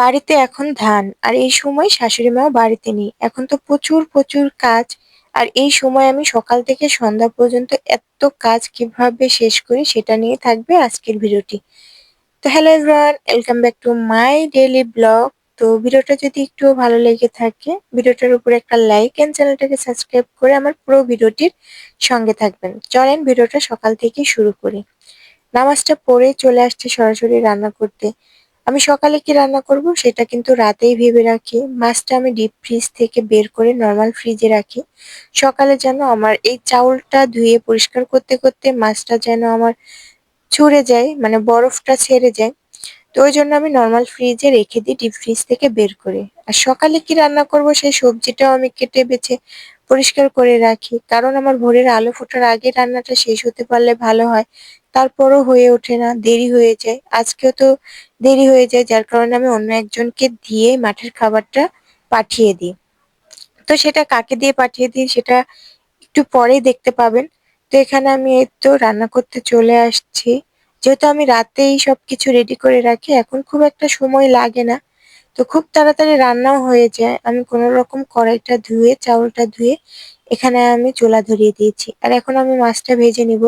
বাড়িতে এখন ধান, আর এই সময় শাশুড়ি মাও বাড়িতে নেই। এখন তো প্রচুর প্রচুর কাজ, আর এই সময় আমি সকাল থেকে সন্ধ্যা পর্যন্ত এত কাজ কীভাবে শেষ করি সেটা নিয়ে থাকবে আজকের ভিডিওটি। তো hello everyone, welcome back to my daily blog. তো ভিডিওটা যদি একটু ভালো লেগে থাকে, ভিডিওটার উপরে একটা লাইক এন্ড চ্যানেলটাকে সাবস্ক্রাইব করে আমার পুরো ভিডিওটির সঙ্গে থাকবেন। চলেন ভিডিওটা সকাল থেকে শুরু করি। নামাজটা পড়ে চলে আসছে সরাসরি রান্না করতে। আমি সকালে কি রান্না করব সেটা কিন্তু রাতেই ভেবে রাখি। মাছটা আমি ডিপ ফ্রিজ থেকে বের করে নর্মাল ফ্রিজে রাখি। সকালে যেন আমার এই চাউলটা ধুয়ে পরিষ্কার করতে করতে মাছটা যেন আমার ছুড়ে যায় মানে বরফটা ছেড়ে যায়। তো ওই জন্য আমি নর্মাল ফ্রিজে রেখে দিই ডিপ ফ্রিজ থেকে বের করে। আর সকালে কি রান্না করব সেই সবজিটাও আমি কেটে বেছে পরিষ্কার করে রাখি। কারণ আমার ভোরের আলো ফোটার আগে রান্নাটা শেষ হতে পারলে ভালো হয়। তারপরও হয়ে ওঠে না, দেরি হয়ে যায়। আজকেও তো দেরি হয়ে যায়, যার কারণে আমি অন্য একজনকে দিয়ে মাঠের খাবারটা পাঠিয়ে দিই। তো সেটা কাকে দিয়ে পাঠিয়ে দিই সেটা একটু পরেই দেখতে পাবেন। তো এখানে আমি এই তো রান্না করতে চলে আসছি। যেহেতু আমি রাতেই সবকিছু রেডি করে রাখি, এখন খুব একটা সময় লাগে না। তো খুব তাড়াতাড়ি রান্নাও হয়ে যায়। আমি কোনো রকম কড়াইটা ধুয়ে, চাউলটা ধুয়ে এখানে আমি চুলা ধরিয়ে দিয়েছি। আর এখন আমি মাছটা ভেজে নিব।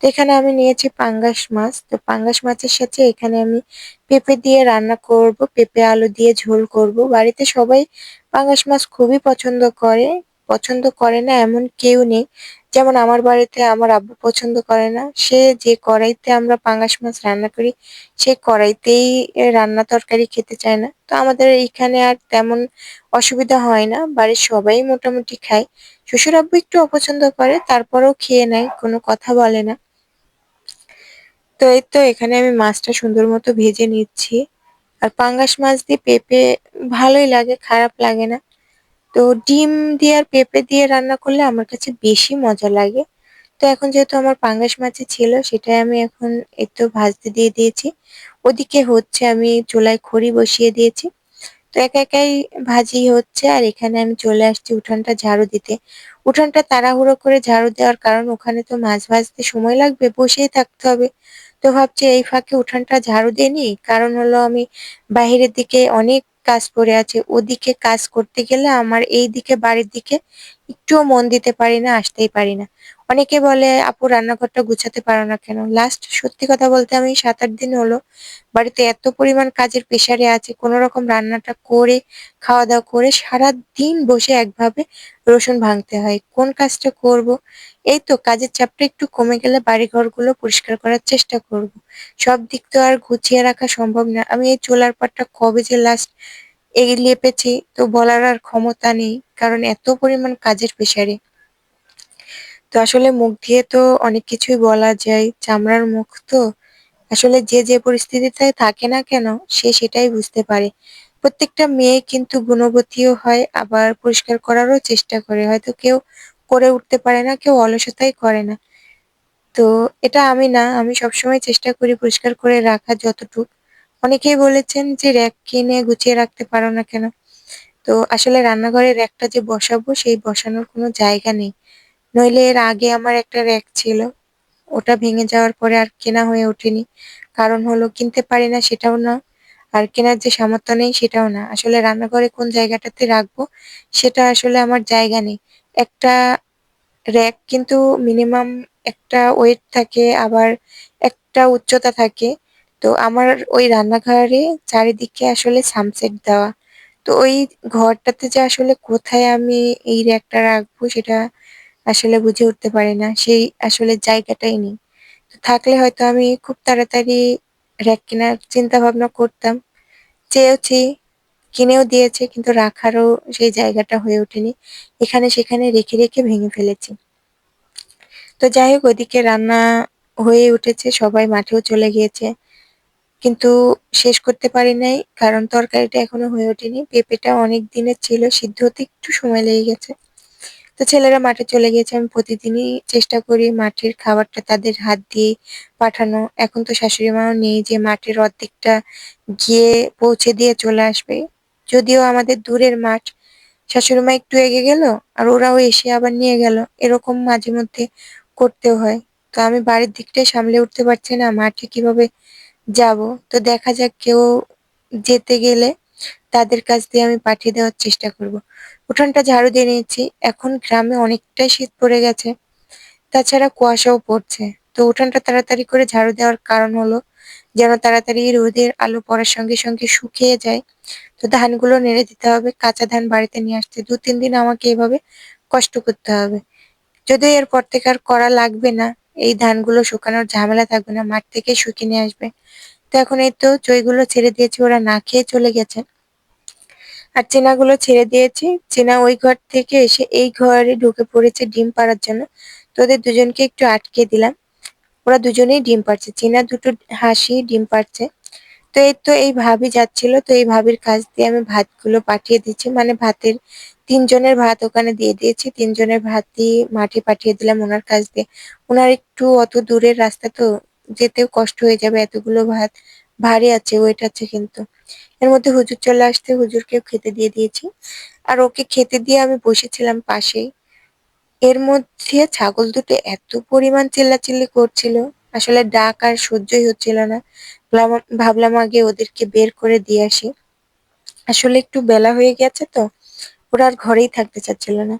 তো এখানে আমি নিয়েছি পাঙ্গাস মাছ। তো পাঙ্গাস মাছের সাথে এখানে আমি পেঁপে দিয়ে রান্না করব, পেঁপে আলু দিয়ে ঝোল করব। বাড়িতে সবাই পাঙ্গাস মাছ খুবই পছন্দ করে। পছন্দ করে না এমন কেউ নেই। যেমন আমার বাড়িতে আমার আব্বু পছন্দ করে না। সে যে কড়াইতে আমরা পাঙ্গাস মাছ রান্না করি সেই কড়াইতেই রান্না তরকারি খেতে চায় না। তো আমাদের এইখানে আর তেমন অসুবিধা হয় না। বাড়ির সবাই মোটামুটি খায়। শ্বশুর আব্বু একটু অপছন্দ করে, তারপরেও খেয়ে নেয়, কোনো কথা বলে না। তো এই তো এখানে আমি মাছটা সুন্দর মতো ভেজে নিচ্ছি। আর পাঙ্গাস মাছ দিয়ে পেঁপে ভালোই লাগে, খারাপ লাগে না। তো ডিম দিয়ে আর পেঁপে দিয়ে রান্না করলে আমার কাছে বেশি মজা লাগে। তো এখন যেহেতু আমার পাঙ্গাস মাছই ছিল, সেটাই আমি এখন তো ভাজতে দিয়ে দিয়েছি। ওদিকে হচ্ছে আমি চুলায় খড়ি বসিয়ে দিয়েছি। তো একা একাই ভাজি হচ্ছে, আর এখানে আমি চলে আসছি উঠানটা ঝাড়ু দিতে। উঠানটা তাড়াহুড়ো করে ঝাড়ু দেওয়ার কারণ ওখানে তো মাছ ভাজতে সময় লাগবে, বসেই থাকতে হবে। তো ভাবছি এই ফাঁকে উঠানটা ঝাড়ু দিয়ে কারণ হলো আমি বাহিরের দিকে অনেক কাজ পড়ে আছে। ওদিকে কাজ করতে গেলে আমার এই দিকে বাড়ির দিকে একটুও মন দিতে পারি না, আসতেই পারি না। অনেকে বলে, আপু, রান্নাঘরটা গুছাতে পারো না কেন? লাস্ট সত্যি কথা বলতে আমি সাত আট দিন হলো বাড়িতে এত পরিমাণ কাজের প্রেশারে আছে, কোনো রকম রান্নাটা করে খাওয়া দাওয়া করে সারা দিন বসে একভাবে রসুন ভাঙতে হয়। কোন কাজটা করব? এই তো কাজের চাপটা একটু কমে গেলে বাড়ি ঘরগুলো পরিষ্কার করার চেষ্টা করব। সব দিক তো আর গুছিয়ে রাখা সম্ভব না। আমি এই চোলার পাটটা কবে যে লাস্ট এই লেপেছি, তো বলার আর ক্ষমতা নেই, কারণ এত পরিমাণ কাজের প্রেশারে। তো আসলে মুখ দিয়ে তো অনেক কিছুই বলা যায়, চামড়ার মুখ তো আসলে যে যে পরিস্থিতিতে থাকে না কেন সে সেটাই বুঝতে পারে। প্রত্যেকটা মেয়ে কিন্তু গুণবতীও হয়, আবার পরিষ্কার করারও চেষ্টা করে। হয়তো কেউ করে উঠতে পারে না, কেউ অলসতাই করে না। তো এটা আমি না, আমি সবসময় চেষ্টা করি পরিষ্কার করে রাখা যতটুক। অনেকেই বলেছেন যে র্যাক কিনে গুছিয়ে রাখতে পারো না কেন? তো আসলে রান্নাঘরে র্যাকটা যে বসাবো, সেই বসানোর কোনো জায়গা নেই। নইলে এর আগে আমার একটা র্যাক ছিল। ওটা ভেঙে যাওয়ার পরে আর কেনা হয়ে ওঠেনি। কারণ হলো কিনতে পারি না সেটাও না, আর কেনার যে সামর্থ্য নেই সেটাও না। আসলে রান্নাঘরে কোন জায়গাটাতে রাখব সেটা আসলে আমার জায়গা নেই। একটা র্যাক কিন্তু মিনিমাম একটা ওয়েট থাকে, আবার একটা উচ্চতা থাকে। তো আমার ওই রান্নাঘরে চারিদিকে আসলে সামসেট দেওয়া। তো ওই ঘরটাতে যে আসলে কোথায় আমি এই র্যাকটা রাখব সেটা আসলে বুঝে উঠতে পারি না, সেই আসলে জায়গাটাই নেই। থাকলে হয়তো আমি খুব তাড়াতাড়ি র্যাক কেনার চিন্তা ভাবনা করতাম। চেয়েওছি, কিনেও দিয়েছে, কিন্তু রাখারও সেই জায়গাটা হয়ে ওঠেনি। এখানে সেখানে রেখে রেখে ভেঙে ফেলেছি। তো যাই হোক, ওদিকে রান্না হয়ে উঠেছে, সবাই মাঠেও চলে গিয়েছে। কিন্তু শেষ করতে পারি নাই, কারণ তরকারিটা এখনও হয়ে ওঠেনি। পেঁপেটা অনেক দিনের ছিল, সিদ্ধ হতে একটু সময় লেগে গেছে। তো ছেলেরা মাঠে চলে গিয়েছে। আমি প্রতিদিনই চেষ্টা করি মাঠের খাবারটা তাদের হাত দিয়ে পাঠানো। এখন তো শাশুড়ি মাও নেই যে মাঠের অর্ধেকটা গিয়ে পৌঁছে দিয়ে চলে আসবে। যদিও আমাদের দূরের মাঠ। শাশুড়ি মা একটু এগে গেল আর ওরাও এসে আবার নিয়ে গেল। এরকম মাঝে মধ্যে করতে হয়। তো আমি বাড়ির দিকটাই সামলে উঠতে পারছি না মাঠে কীভাবে যাব। তো দেখা যাক কেউ যেতে গেলে তাদের কাছ দিয়ে আমি পাঠিয়ে দেওয়ার চেষ্টা করব। উঠানটা ঝাড়ু দিয়ে নিয়েছি। এখন গ্রামে অনেকটাই শীত পড়ে গেছে। তাছাড়া কুয়াশাও পড়ছে। তো উঠানটা তাড়াতাড়ি করে ঝাড়ু দেওয়ার কারণ হলো যেন তাড়াতাড়ি রোদের আলো পড়ার সঙ্গে সঙ্গে শুকিয়ে যায়। তো ধানগুলো নেড়ে দিতে হবে, কাঁচা ধান বাড়িতে নিয়ে আসতে। দু, তিন দিন আমাকে এভাবে কষ্ট করতে হবে। যদিও এরপর থেকে আর করা লাগবে না, এই ধানগুলো শুকানোর ঝামেলা থাকবে না, মাঠ থেকে শুকিয়ে নিয়ে আসবে। তো এখন এই তো চইগুলো ছেড়ে দিয়েছি, ওরা না খেয়ে চলে গেছে। আর চেনাগুলো ছেড়ে দিয়েছি। চেনা ওই ঘর থেকে এসে এই ঘরে ঢুকে পড়েছে ডিম পাড়ার জন্য। তো ওদের দুজনকে একটু আটকে দিলাম। ওরা দুজনেই ডিম পাড়ছে। চেনা দুটো হাসি ডিম পাড়ছে। তো এই তো এই ভাবি যাচ্ছিল। তো এই ভাবির কাছ দিয়ে আমি ভাতগুলো পাঠিয়ে দিচ্ছি। মানে ভাতের তিনজনের ভাত ওখানে দিয়ে দিয়েছি। তিনজনের ভাতই মাঠে পাঠিয়ে দিলাম ওনার কাছ দিয়ে। ওনার একটু অত দূরের রাস্তা তো যেতেও কষ্ট হয়ে যাবে এতগুলো ভাত। ভারী আছে ওয়েট আছে কিন্তু। এর মধ্যে হুজুর চলে আসতে হুজুরকেও খেতে দিয়ে দিয়েছি। আর ওকে খেতে দিয়ে আমি বসেছিলাম পাশেই। এর মধ্যে ছাগল দুটো এত পরিমাণ চিল্লাচিল্লি করছিল। আসলে ডাক আর সহ্যই হচ্ছিল না। ভাবলাম আগে ওদেরকে বের করে দিয়ে আসি। আসলে একটু বেলা হয়ে গেছে তো, ওরা আর ঘরেই থাকতে চাচ্ছিল না।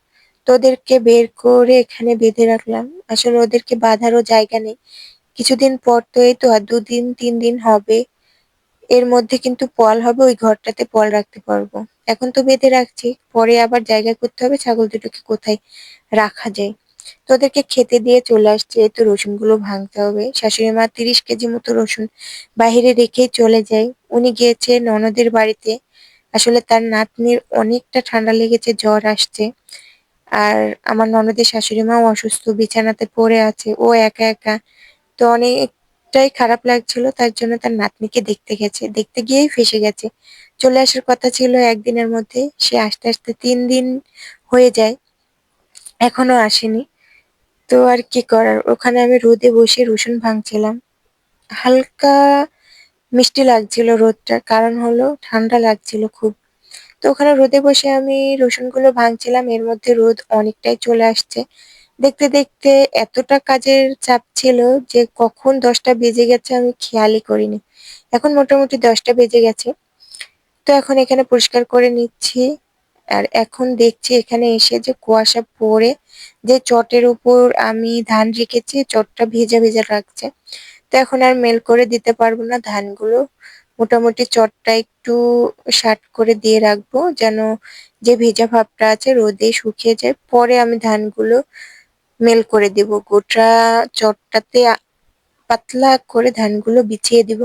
তো ওদেরকে বের করে এখানে বেঁধে রাখলাম। আসলে ওদেরকে বাঁধারও জায়গা নেই। কিছুদিন পর তো এই তো আর দুদিন তিন দিন হবে। এর মধ্যে কিন্তু পল হবে, ওই ঘরটাতে পল রাখতে পারব। এখন তো বেঁধে রাখছি, পরে আবার জায়গা করতে হবে, ছাগল দুটোকে কোথায় রাখা যায়? তো ওদেরকে খেতে দিয়ে চলে আসছে, এই তো রসুনগুলো ভাঙতে হবে। শাশুড়ি মা তিরিশ কেজি মতো রসুন বাইরে রেখেই চলে যায়। উনি গিয়েছে ননদের বাড়িতে। আসলে তার নাতনির অনেকটা ঠান্ডা লেগেছে, জ্বর আসছে। আর আমার ননদের শাশুড়ি মাও অসুস্থ, বিছানাতে পড়ে আছে। ও একা একা তো অনেকটাই খারাপ লাগছিল, তার জন্য তার নাতনিকে দেখতে গেছে। দেখতে গিয়েই ফেসে গেছে। চলে আসার কথা ছিল একদিনের মধ্যে। সে আসতে আসতে তিন দিন হয়ে যায়, এখনও আসেনি। তো আর কি করার? ওখানে আমি রোদে বসে রসুন ভাঙছিলাম। হালকা মিষ্টি লাগছিল রোদটা কারণ হলো ঠান্ডা লাগছিল খুব। তো ওখানে রোদে বসে আমি রসুনগুলো ভাঙছিলাম। এর মধ্যে রোদ অনেকটাই চলে আসছে। দেখতে দেখতে এতটা কাজের চাপ ছিল যে কখন দশটা বেজে গেছে আমি খেয়ালই করিনি। এখন মোটামুটি দশটা বেজে গেছে। তো এখন এখানে পরিষ্কার করে নিচ্ছি। আর এখন দেখছি এখানে এসে যে কুয়াশা পড়ে, যে চটের উপর আমি ধান রেখেছি, চটটা ভেজা ভেজা লাগছে। তো এখন আর মেল করে দিতে পারব না, ধানগুলো মোটামুটি চটটা একটু শার্ট করে দিয়ে রাখব যেন যে ভেজা ভাবটা আছে রোদে শুকিয়ে যায়। পরে আমি ধানগুলো মেল করে দেব। গোটা চটটাতে পাতলা করে ধানগুলো বিছিয়ে দিব।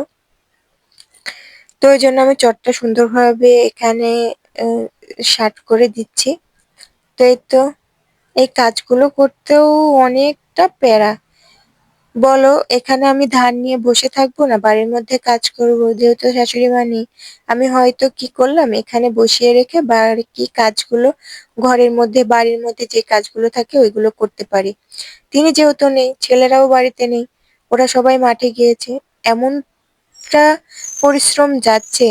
তো ওই জন্য আমি চটটা সুন্দরভাবে এখানে শার্ট করে দিচ্ছি। তো এই তো, এই কাজগুলো করতেও অনেকটা প্যারা। বলো, এখানে আমি ধান নিয়ে বসে থাকব না? বাড়ির মধ্যে কাজ করব। যেহেতু শাশুড়ি মা নেই, আমি হয়তো কি করলাম? এখানে বসিয়ে রেখে বাকি কাজগুলো, ঘরের মধ্যে, বাড়ির মধ্যে যে কাজগুলো থাকে, ওইগুলো করতে পারি। তিনি যেহেতু নেই, ছেলেরাও বাড়িতে নেই, ওরা সবাই মাঠে গিয়েছে। এমনটা পরিশ্রম যাচ্ছে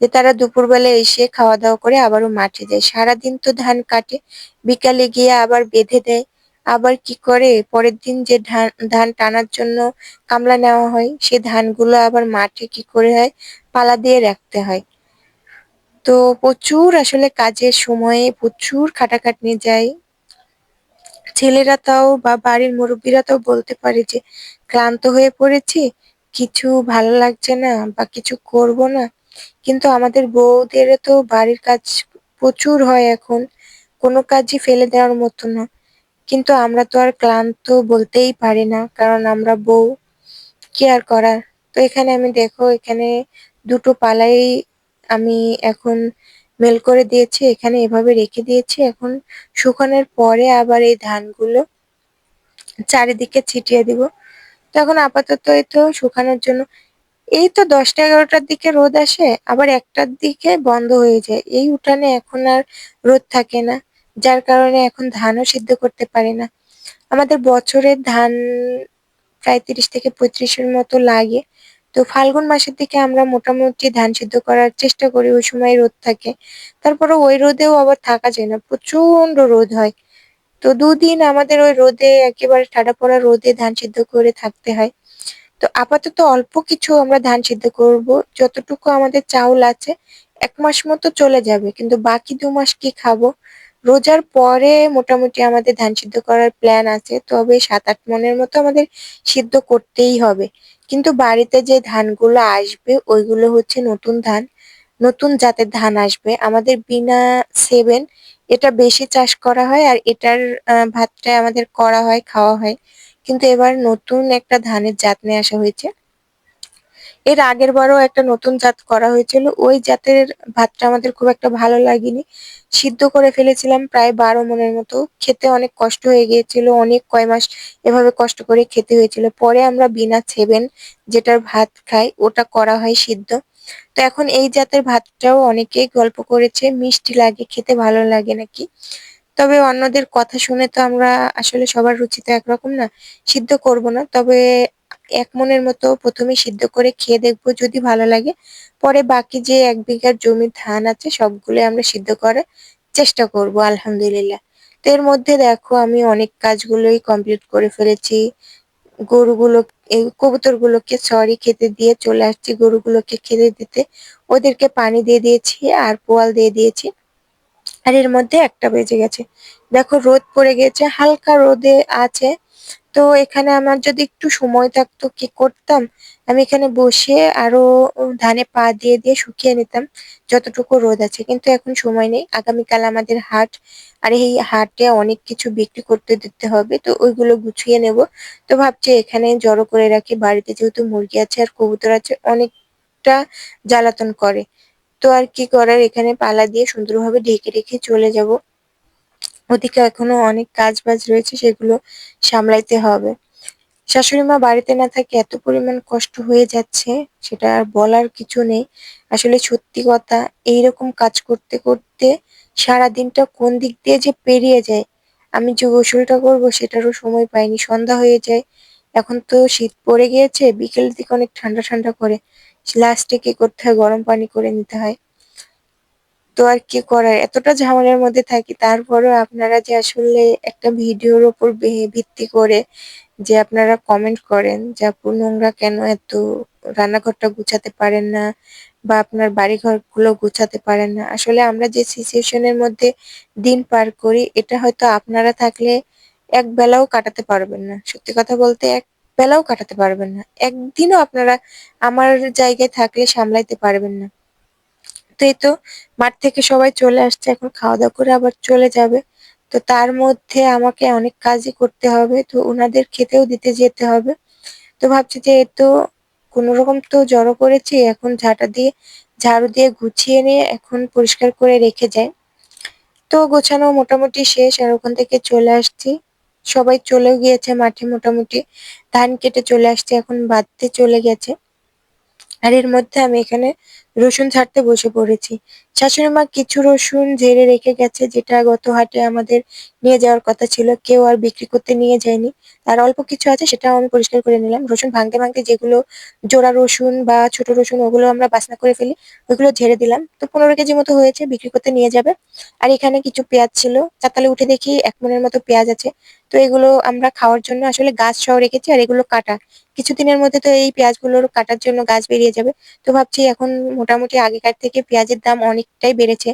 যে তারা দুপুরবেলা এসে খাওয়া দাওয়া করে আবারও মাঠে যায়। সারাদিন তো ধান কাটে, বিকালে গিয়ে আবার বেঁধে দেয়। আবার কি করে? পরের দিন যে ধান ধান টানার জন্য কামলা নেওয়া হয়, সে ধানগুলো আবার মাঠে কি করে হয়? পালা দিয়ে রাখতে হয়। তো প্রচুর আসলে কাজের সময়ে প্রচুর খাটাখাটনি যায়। ছেলেরা তাও বা বাড়ির মুরব্বীরা তাও বলতে পারে যে, ক্লান্ত হয়ে পড়েছি, কিছু ভালো লাগছে না বা কিছু করব না। কিন্তু আমাদের বউদের তো বাড়ির কাজ প্রচুর হয় এখন। কোনো কাজই ফেলে দেওয়ার মতো না। কিন্তু আমরা তো আর ক্লান্ত বলতেই পারি না, কারণ আমরা বউ। কি আর করার? তো এখানে আমি দেখো, এখানে দুটো পালাই আমি এখন মেল করে দিয়েছি, এখানে এভাবে রেখে দিয়েছি। এখন শুকানোর পরে আবার এই ধানগুলো চারিদিকে ছিটিয়ে দিব। তো এখন আপাতত এই তো শুকানোর জন্য। এই তো দশটা এগারোটার দিকে রোদ আসে, আবার একটার দিকে বন্ধ হয়ে যায়। এই উঠানে এখন আর রোদ থাকে না। যার কারণে এখন ধানও সিদ্ধ করতে পারি না। আমাদের বছরের ধান প্রায় তিরিশ থেকে পঁয়ত্রিশের মতো লাগে। তো ফাল্গুন মাসের দিকে আমরা মোটামুটি ধান সিদ্ধ করার চেষ্টা করি, ওই সময় রোদ থাকে। তারপরে ওই রোদেও আবার থাকা যায় না প্রচণ্ড রোদ হয়। তো দুদিন আমাদের ওই রোদে, একেবারে ঠাডা পড়া রোদে ধান সিদ্ধ করে থাকতে হয়। তো আপাতত অল্প কিছু আমরা ধান সিদ্ধ করব। যতটুকু আমাদের চাউল আছে, এক মাস মতো চলে যাবে, কিন্তু বাকি দু মাস কি খাব? রোজার পরে মোটামুটি আমাদের ধান সিদ্ধ করার প্ল্যান আছে, তবে সাত আট মনের মতো আমাদের সিদ্ধ করতেই হবে। কিন্তু বাড়িতে যে ধানগুলো আসবে, ওইগুলো হচ্ছে নতুন ধান। নতুন জাতের ধান আসবে। আমাদের বিনা সেভেন এটা বেশি চাষ করা হয় আর এটার ভাতটা আমাদের করা হয়, খাওয়া হয়। কিন্তু এবার নতুন একটা ধানের জাত নিয়ে আসা হয়েছে। এর আগের বারও একটা নতুন জাত করা হয়েছিল। ওই জাতের ভাতটা আমাদের খুব একটা ভালো লাগেনি। সিদ্ধ করে ফেলেছিলাম প্রায় বারো মনের মতো। খেতে অনেক কষ্ট হয়ে গিয়েছিল, অনেক কয় মাস এভাবে কষ্ট করে খেতে হয়েছিল। পরে আমরা বিনা ছেবেন যেটার ভাত খাই, ওটা করা হয় সিদ্ধ। তো এখন এই জাতের ভাতটাও অনেকেই গল্প করেছে, মিষ্টি লাগে, খেতে ভালো লাগে নাকি? তবে অন্যদের কথা শুনে তো আমরা আসলে সবার রুচি তো একরকম না। সিদ্ধ করব না, তবে এক মনের মতো প্রথমে সিদ্ধ করে খেয়ে দেখব যদি ভালো লাগে। পরে বাকি যে এক বিঘার জমির ধান আছে, সবগুলো আমরা সিদ্ধ করার চেষ্টা করব, আলহামদুলিল্লাহ। তো এর মধ্যে দেখো আমি অনেক কাজগুলোই কমপ্লিট করে ফেলেছি। গরুগুলো এই কবুতরগুলোকে সরি খেতে দিয়ে চলে আসছি। গরুগুলোকে খেতে দিতে ওদেরকে পানি দিয়ে দিয়েছি আর পোয়াল দিয়ে দিয়েছি। আর এর মধ্যে একটা বেজে গেছে। দেখো রোদ পড়ে গেছে, হালকা রোদে আছে। তো এখানে আমার যদি একটু সময় থাকতো কি করতাম, আমি এখানে বসে আরও ধানে পা দিয়ে দিয়ে শুকিয়ে নিতাম, যতটুকু রোদ আছে। কিন্তু এখন সময় নেই, আগামীকাল আমাদের হাট, আর এই হাটে অনেক কিছু বিক্রি করতে দিতে হবে, তো ওইগুলো গুছিয়ে নেব। তো ভাবছি এখানে জড়ো করে রাখি, বাড়িতে যেহেতু মুরগি আছে আর কবুতর আছে, অনেকটা জ্বালাতন করে। তো আর কি করার, এখানে পালা দিয়ে সুন্দরভাবে ঢেকে রেখে চলে যাব। ওদিকে এখনও অনেক কাজ বাজ রয়েছে, সেগুলো সামলাইতে হবে। শাশুড়ি মা বাড়িতে না থাকে এত পরিমাণ কষ্ট হয়ে যাচ্ছে, সেটা আর বলার কিছু নেই। আসলে সত্যি কথা, এইরকম কাজ করতে করতে সারা দিনটা কোন দিক দিয়ে যে পেরিয়ে যায়, আমি যে গোসলটা করব সেটারও সময় পাইনি, সন্ধ্যা হয়ে যায়। এখন তো শীত পড়ে গিয়েছে, বিকেলের দিকে অনেক ঠান্ডা ঠান্ডা করে। লাস্টে কি করতে হয়? গরম পানি করে নিতে হয়। তো আর কি করার? এতটা ঝামেলার মধ্যে থাকি, তারপরেও আপনারা যে আসলে একটা ভিডিওর ওপর ভিত্তি করে যে আপনারা কমেন্ট করেন যে, আপু, নোংরা কেন এত? রান্নাঘরটা গুছাতে পারেন না বা আপনার বাড়িঘরগুলো গুছাতে পারেন না। আসলে আমরা যে সিচুয়েশনের মধ্যে দিন পার করি, এটা হয়তো আপনারা থাকলে এক বেলাও কাটাতে পারবেন না। সত্যি কথা বলতে এক বেলাও কাটাতে পারবেন না। একদিনও আপনারা আমার জায়গায় থাকলে সামলাইতে পারবেন না। এই তো মাঠ থেকে সবাই চলে আসছে, এখন খাওয়া দাওয়া করে আবার চলে যাবে। তো তার মধ্যে আমাকে অনেক কাজই করতে হবে, তো ওনাদের খেতেও দিতে যেতে হবে। তো ভাবছি যে এই তো কোনো রকম তো জড়ো করেছি, এখন ঝাঁটা দিয়ে, ঝাড়ু দিয়ে গুছিয়ে নিয়ে এখন পরিষ্কার করে রেখে যাই। তো গোছানো মোটামুটি শেষ, আর ওখান থেকে চলে আসছি। সবাই চলেও গিয়েছে মাঠে মোটামুটি, ধান কেটে চলে আসছে, এখন বাঁধতে চলে গেছে। আর এর মধ্যে আমি এখানে রসুন ছাড়তে বসে পড়েছি। শাশুড়ি মা কিছু রসুন ঝেড়ে রেখে গেছে, যেটা গত হাটে আমাদের নিয়ে যাওয়ার কথা ছিল। কেউ আর বিক্রি করতে নিয়ে যায়নি। আর অল্প কিছু আছে, সেটাও আমি পরিষ্কার করে নিলাম। রসুন ভাঙতে ভাঙতে যেগুলো জোড়া রসুন বা ছোট রসুন, ওগুলো আমরা বাসনা করে ফেলি, ওইগুলো ঝেড়ে দিলাম। তো পনেরো কেজি মতো হয়েছে, বিক্রি করতে নিয়ে যাবে। আর এখানে কিছু পেঁয়াজ ছিল, চাতালে উঠে দেখি এক মনের মতো পেঁয়াজ আছে। তো এগুলো আমরা খাওয়ার জন্য আসলে গাছ সহ রেখেছি, আর এগুলো কাটা। কিছুদিনের মধ্যে তো এই পেঁয়াজগুলোর কাটার জন্য গাছ বেরিয়ে যাবে। তো ভাবছি এখন মোটামুটি আগেকার থেকে পেঁয়াজের দাম অনেকটাই বেড়েছে।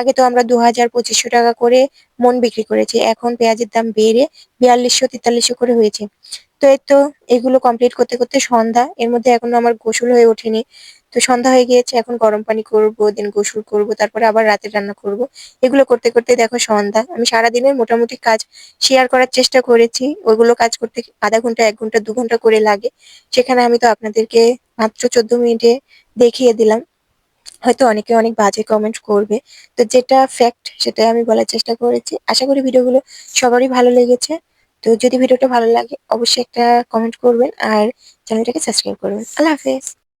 আগে তো আমরা দু হাজার পঁচিশশো টাকা করে মন বিক্রি করেছি, এখন পেঁয়াজের দাম বেড়ে বিয়াল্লিশশো, তেতাল্লিশশো করে হয়েছে। তো এই তো এগুলো কমপ্লিট করতে করতে সন্ধ্যা, এর মধ্যে এখনও আমার গোসল হয়ে ওঠেনি। তো সন্ধ্যা হয়ে গিয়েছে, এখন গরম পানি করব, দেন গোসল করব, তারপরে আবার রাতে রান্না করব। এগুলো করতে করতে দেখো সন্ধ্যা, আমি সারাদিনের মোটামুটি কাজ শেয়ার করার চেষ্টা করেছি, ওইগুলো কাজ করতে আধা ঘণ্টা, এক ঘণ্টা, দু ঘণ্টা করে লাগে। সেখানে আমি তো আপনাদেরকে মাত্র চোদ্দ মিনিটে দেখিয়ে দিলাম। হয়তো অনেকে অনেক বাজে কমেন্ট করবে। তো যেটা ফ্যাক্ট সেটাই আমি বলার চেষ্টা করেছি। আশা করি ভিডিওগুলো সবারই ভালো লেগেছে। তো যদি ভিডিওটা ভালো লাগে, অবশ্যই একটা কমেন্ট করবেন আর চ্যানেলটাকে সাবস্ক্রাইব করবেন। আল্লাহ হাফেজ।